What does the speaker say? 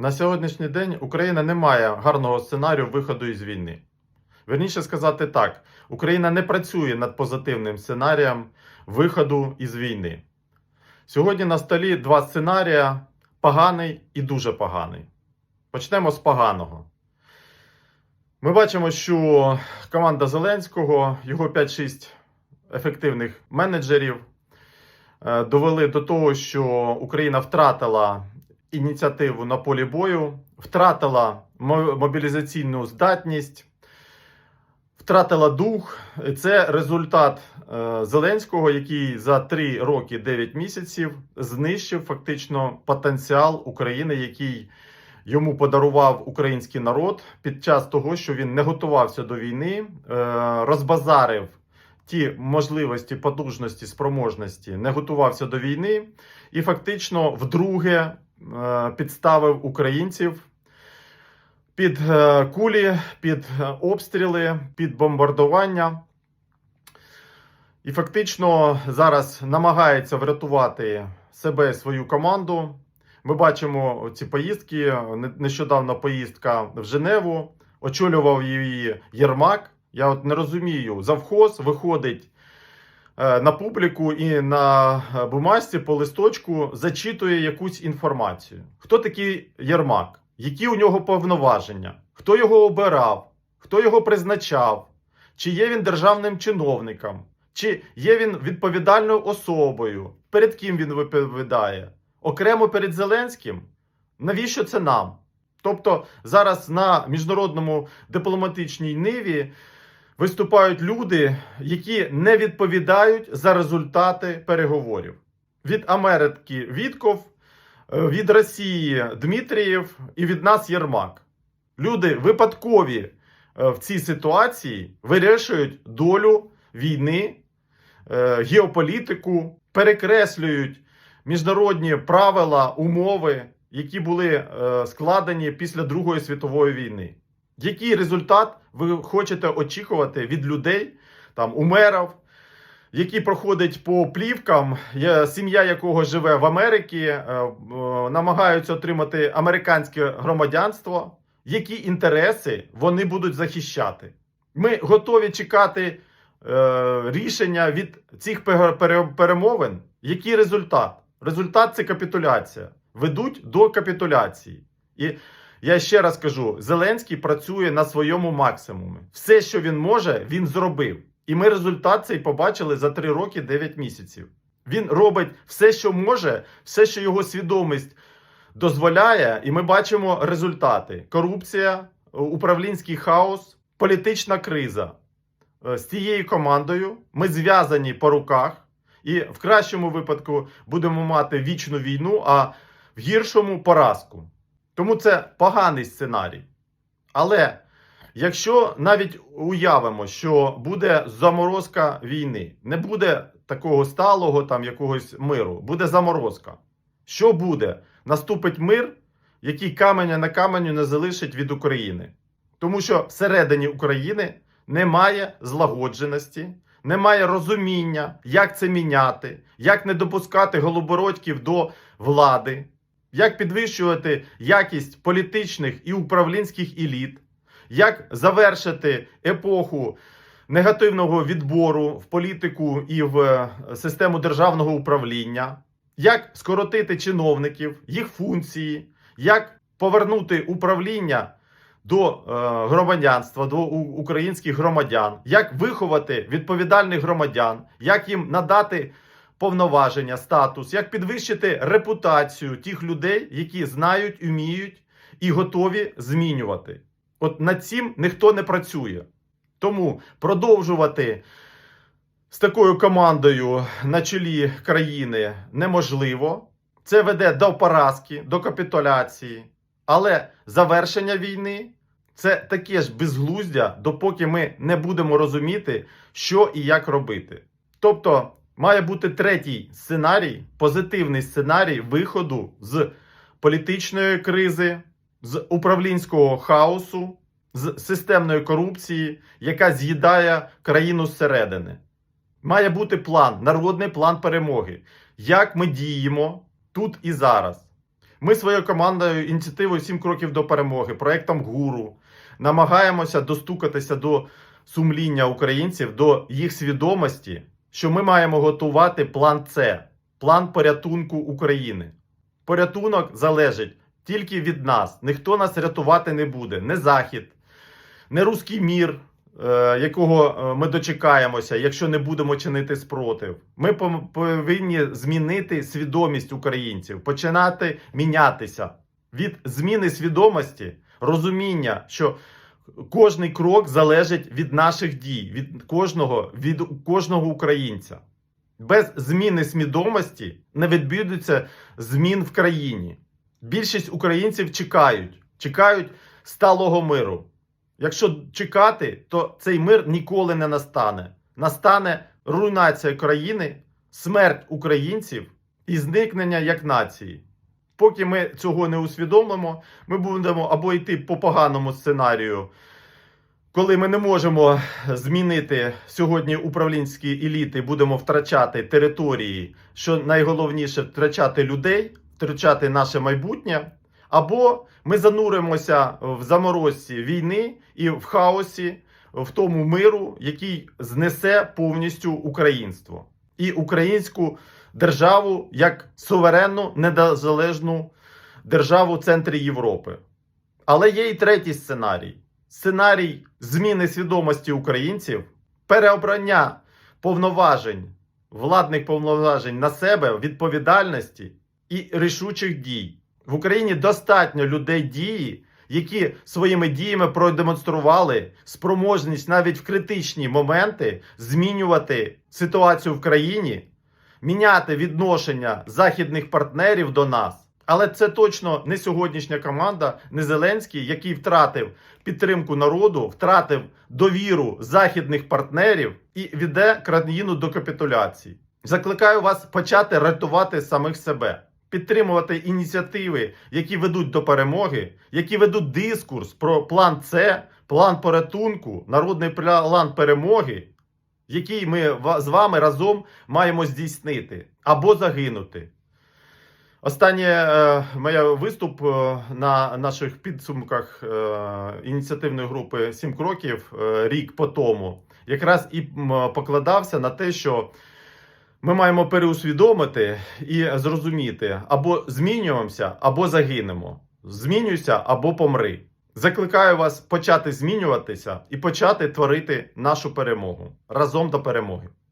На сьогоднішній день Україна не має гарного сценарію виходу із війни. Верніше сказати так, Україна не працює над позитивним сценарієм виходу із війни. Сьогодні на столі два сценарія: поганий і дуже поганий. Почнемо з поганого. Ми бачимо, що команда Зеленського, його 5-6 ефективних менеджерів е, довели до того, що Україна втратила ініціативу на полі бою, втратила мобілізаційну здатність, втратила дух. Це результат е, Зеленського, який за 3 роки 9 місяців знищив фактично потенціал України, який йому подарував український народ під час того, що він не готувався до війни, е, розбазарив ті можливості, потужності, спроможності, не готувався до війни і фактично вдруге підставив українців під е, кулі, під е, обстріли, під бомбардування. І фактично зараз намагається врятувати себе і свою команду. Ми бачимо ці поїздки. Не- Нещодавно поїздка в Женеву, очолював її Єрмак. Я от не розумію, завхоз виходить е, на публіку і на е, бумажці по листочку зачитує якусь інформацію. Хто такий Єрмак? Які у нього повноваження? Хто його обирав? Хто його призначав? Чи є він державним чиновником? Чи є він відповідальною особою? Перед ким він відповідає? Окремо перед Зеленським? Навіщо це нам? Тобто зараз на міжнародному дипломатичній ниві виступають люди, які не відповідають за результати переговорів. Від Америки Вітков, е, від Росії Дмитрієв і від нас Єрмак. Люди випадкові е, в цій ситуації вирішують долю війни, е, геополітику, перекреслюють міжнародні правила, умови, які були складені після Другої світової війни. Який результат ви хочете очікувати від людей, там у мерів, які проходять по плівкам, сім'я якого живе в Америці, е, е, намагаються отримати американське громадянство, які інтереси вони будуть захищати? Ми готові чекати е, рішення від цих пере- пере- перемовин. Який результат? Результат це капітуляція. Ведуть до капітуляції. І я ще раз кажу: Зеленський працює на своєму максимумі. Все, що він може, він зробив. І ми результат цей побачили за 3 роки 9 місяців. Він робить все, що може, все, що його свідомість дозволяє, і ми бачимо результати: корупція, управлінський хаос, політична криза. Е, З цією командою ми зв'язані по руках, і в кращому випадку будемо мати вічну війну, а в гіршому поразку. Тому це поганий сценарій. Але якщо навіть уявимо, що буде заморозка війни, не буде такого сталого там якогось миру, буде заморозка. Що буде? Наступить мир, який каменя на каменю не залишить від України. Тому що всередині України немає злагодженості, немає розуміння, як це міняти, як не допускати голобородьків до влади, як підвищувати якість політичних і управлінських еліт, як завершити епоху негативного відбору в політику і в е, систему державного управління, як скоротити чиновників, їх функції, як повернути управління до е, громадянства, до українських громадян, як виховати відповідальних громадян, як їм надати повноваження, статус, як підвищити репутацію тих людей, які знають, вміють і готові змінювати. От над цим ніхто не працює. Тому продовжувати з такою командою на чолі країни неможливо. Це веде до поразки, до капітуляції. Але завершення війни це таке ж безглуздя, допоки ми не будемо розуміти, що і як робити. Тобто має бути третій сценарій, позитивний сценарій виходу з політичної кризи, з управлінського хаосу, з системної корупції, яка з'їдає країну зсередини. Має бути план, народний план перемоги. Як ми діємо тут і зараз. Ми своєю командою ініціативою 7 кроків до перемоги, проектом ГУРу намагаємося достукатися до сумління українців, до їх свідомості, що ми маємо готувати план С, план порятунку України. Порятунок залежить тільки від нас. Ніхто нас рятувати не буде. Не Захід, не руський мір, е, якого е, ми дочекаємося, якщо не будемо чинити спротив. Ми повинні змінити свідомість українців, починати мінятися від зміни свідомості, розуміння, що кожний крок залежить від наших дій, від кожного, від кожного українця. Без зміни свідомості не відбудеться змін в країні. Більшість українців чекають, чекають сталого миру. Якщо чекати, то цей мир ніколи не настане. Настане руйнація країни, смерть українців і зникнення як нації. Поки ми цього не усвідомимо, ми будемо або йти по поганому сценарію, коли ми не можемо змінити сьогодні управлінські еліти, будемо втрачати території, що найголовніше втрачати людей, втрачати наше майбутнє. Або ми зануримося в заморозці війни і в хаосі, в тому миру, який знесе повністю українство і українську державу як суверенну незалежну державу в центрі Європи. Але є і третій сценарій: сценарій зміни свідомості українців, переобрання повноважень, владних повноважень на себе, відповідальності і рішучих дій. В Україні достатньо людей дії, які своїми діями продемонстрували спроможність навіть в критичні моменти змінювати ситуацію в країні, міняти відношення західних партнерів до нас. Але це точно не сьогоднішня команда, не Зеленський, який втратив підтримку народу, втратив довіру західних партнерів і веде країну до капітуляції. Закликаю вас почати рятувати самих себе підтримувати ініціативи, які ведуть до перемоги, які ведуть дискурс про план С, план порятунку, народний план перемоги, який ми з вами разом маємо здійснити або загинути. Останнє е, моє виступ е, на наших підсумках е, ініціативної групи «Сім кроків рік по тому якраз і покладався на те, що ми маємо переусвідомити і зрозуміти або змінюємося, або загинемо. Змінюйся або помри. Закликаю вас почати змінюватися і почати творити нашу перемогу разом до перемоги.